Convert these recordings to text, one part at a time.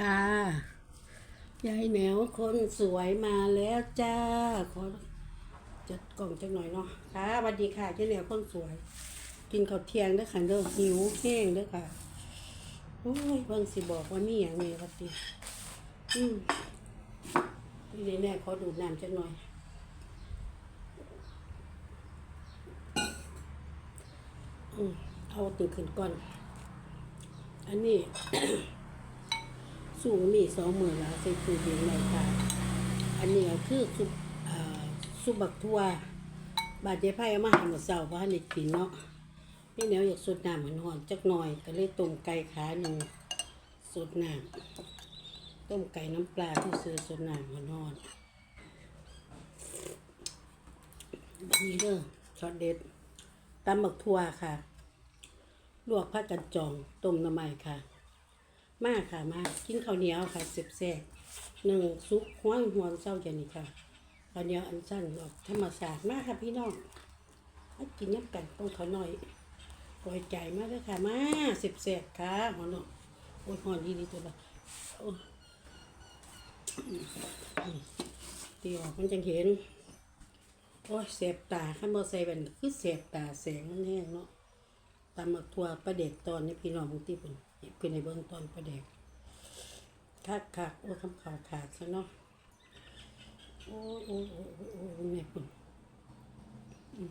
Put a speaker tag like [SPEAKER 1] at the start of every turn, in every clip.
[SPEAKER 1] ค่ะ ยายแหนวคนสวยมาแล้วจ้า ขอจัดกล่องจังหน่อยเนาะ ค่ะสวัสดีค่ะยายแหนวคนสวย กินข้าวเที่ยงด้อค่ะเด้อหิวแห้งด้อค่ะ โอ้ยเบิ่งสิบอกว่ามีอย่างนี้ครับดิอืมนี่แน่ขอดูดน้ำจังหน่อยอืมเอาตึงขึ้นก่อน อันนี้ สูงมีสองหมื่นแล้วใส่ตู้เย็นไว้ค่ะ อันนี้ก็คือซุปซุปบักทั่ว บาดเจ็บไผ่มาห้หมดเสาเพราะให้เด็กกินเนาะพี่เหนียวอยากสดน้ำมันหอนจักหน่อย ก็เลยต้มไก่ขาหนึ่งสดน้ำต้มไก่น้ำปลาที่ซื้อสดน้ำมันหอนนี่เด้อช็อตเด็ดตำบักทั่วค่ะ ลวกผักกันจองต้มน้ำมันค่ะ มากค่ะมากินข้าวเหนียวค่ะเสียบแซ่บหนึ่งซุปห้วงหัวเศร้าอย่างนี้ค่ะข้าวเหนียวอันสั้นออกธรรมศาสตร์มากค่ะพี่น้องมากินยับกันต้องเขาหน่อยปล่อยใจมากเลยค่ะมาเสียบแซ่บค่ะหัวเนาะโอ้ยหอนดีดีตัวละตีออกมันจังเห็นโอ้ยเสียบตาขั้นบ่ใส่เป็นคือเสียบตาแสงมันแห้งเนาะตำมักทัวประเด็กตอนนี้พี่น้องบางทีเป็น เป็นในเบื้องตอนประเด็กคักคักโอ้คำข่าวขาดซะเนาะโอ้โอ้โอ้โอ้โอ้โอ้แม่ปุ่นอืม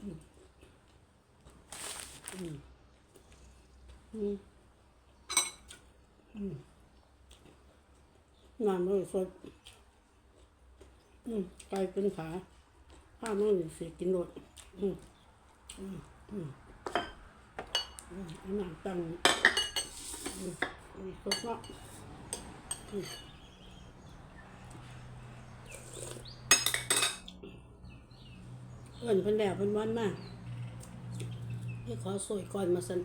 [SPEAKER 1] อืมอืมอืมอืมน้ำเลยสดอืมไก่เป็นขาข้าวมันเสีกินรสอืมอันนั้นตั้งอืม อืมครบเนาะอืมเอิ้นเพิ่นแล้วเพิ่นวันมาพี่ขอสวยก่อนมาสั่น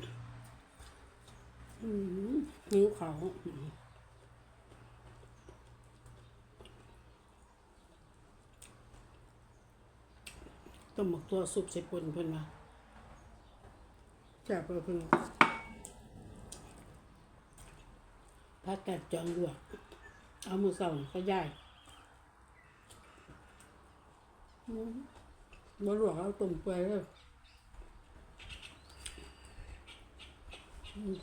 [SPEAKER 1] อืมหิวเขาต้มหมกตัวซุปใส่ปนเพิ่นมา จับเอาเพิ่งพักกัดจองลวกเอามือเสาก็ย่ายมมาลวกเอาตุ่มเปื่อยเลยอืม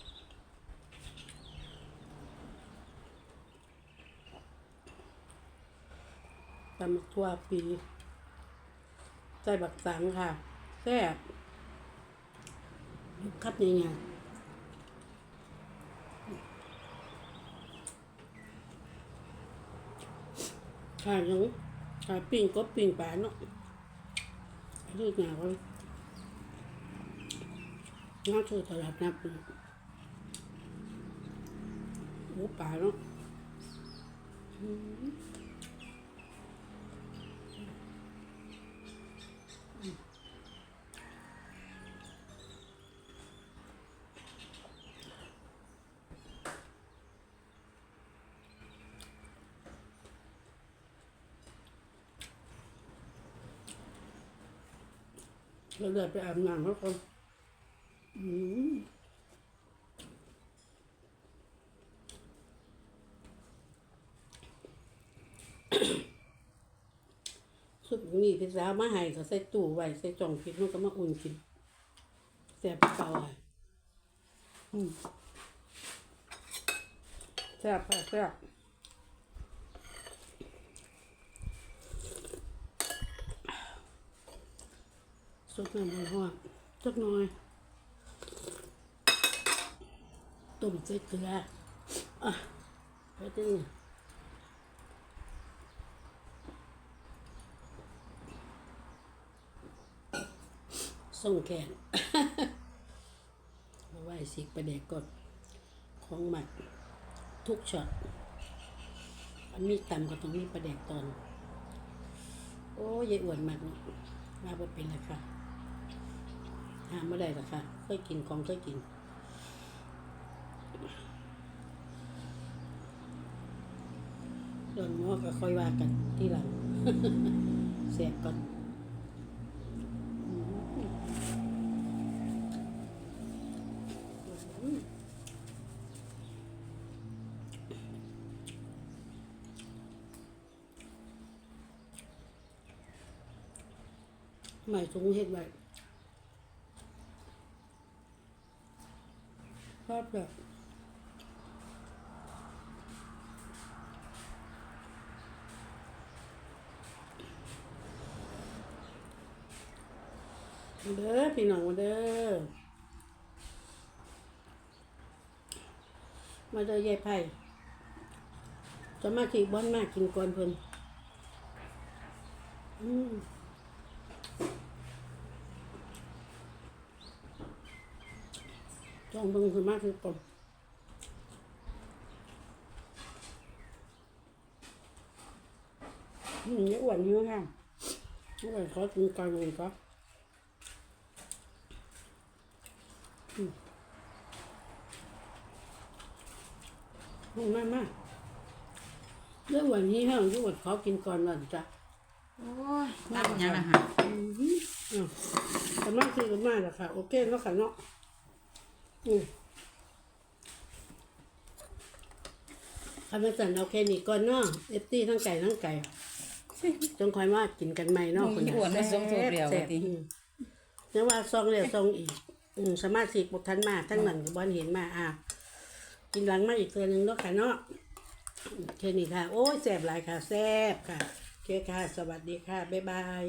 [SPEAKER 1] ตำทั่วปี ใส่บักสังค่ะ แซ่บ ลูกคัดยังไงขายยังขายปิ้งก็ปิ้งปล กหนาวน่าเลาดนับเลยโอ้ปลานาะอืมเราเดินไปอาบน้ำเขาคนอืมสุดนี่พี่สาวมาให้ก็ใส่ตู้ไว้ใส่จ่องพิษมันก็มาอุ่นกินแซ่บเก่าอะอืมแซ่บแซ่บ ดน้ำมันหอมจักหน่อยต้มใส่เกลืออะไปตึงส่งแขนเอาไว้สิประเด็กกดของหมักทุกช็อตมันมีต่ำก็ต้องมีประเด็กตอน โอ้ยายอ้วนมากเนาะมาบ่เป็นเลยค่ะ หาไม่ได้หรค่ะค่อยกินของค่อยกินเรื่องหม้อก็ค่อยว่ากันที่หลังเสียก่อนใหม่สูงเห็ดไว้ ชอบแบบมาเด้อพี่น้องมาเด้อมาเด้อยายไผ่จะมาขี่บ้านมากินก่อนเพิ่นอืม จองเบิ่งคือมากคือก่อนอืมนี่อ้วนอยู่ค่ะอ้วนขอกินก่อนเลยก็อืมอืมมากมากเรื่องวันนี้ห้องที่อดขอกินก่อนวันจ้ะ
[SPEAKER 2] โอ้ยน้ำยังนะฮะ
[SPEAKER 1] อืมอะกำลังคือกันมากแล้วค่ะ โอเคแล้วค่ะเนาะ อืมคำว่าสันเอาแค่นี้ก่อนเนาะเอฟตีทั้งไก่ทั้งไก่จงคอยว่ากินกันใหม่เนาะ
[SPEAKER 2] มึงอีอ้วนได้สองตัวเดียว
[SPEAKER 1] แซ่บ
[SPEAKER 2] ติ
[SPEAKER 1] อืมแต่ว่าซองเดียวซองอีกอืมสามารถสีบกทันมาทั้งนั้นกับบอลเห็นมาอะกินหลังมาอีกตัวหนึ่งเนาะค่ะเนาะแค่นี้ค่ะ โอ้ยแซ่บหลายค่ะแซ่บค่ะโอเคค่ะ สวัสดีค่ะ บ๊ายบาย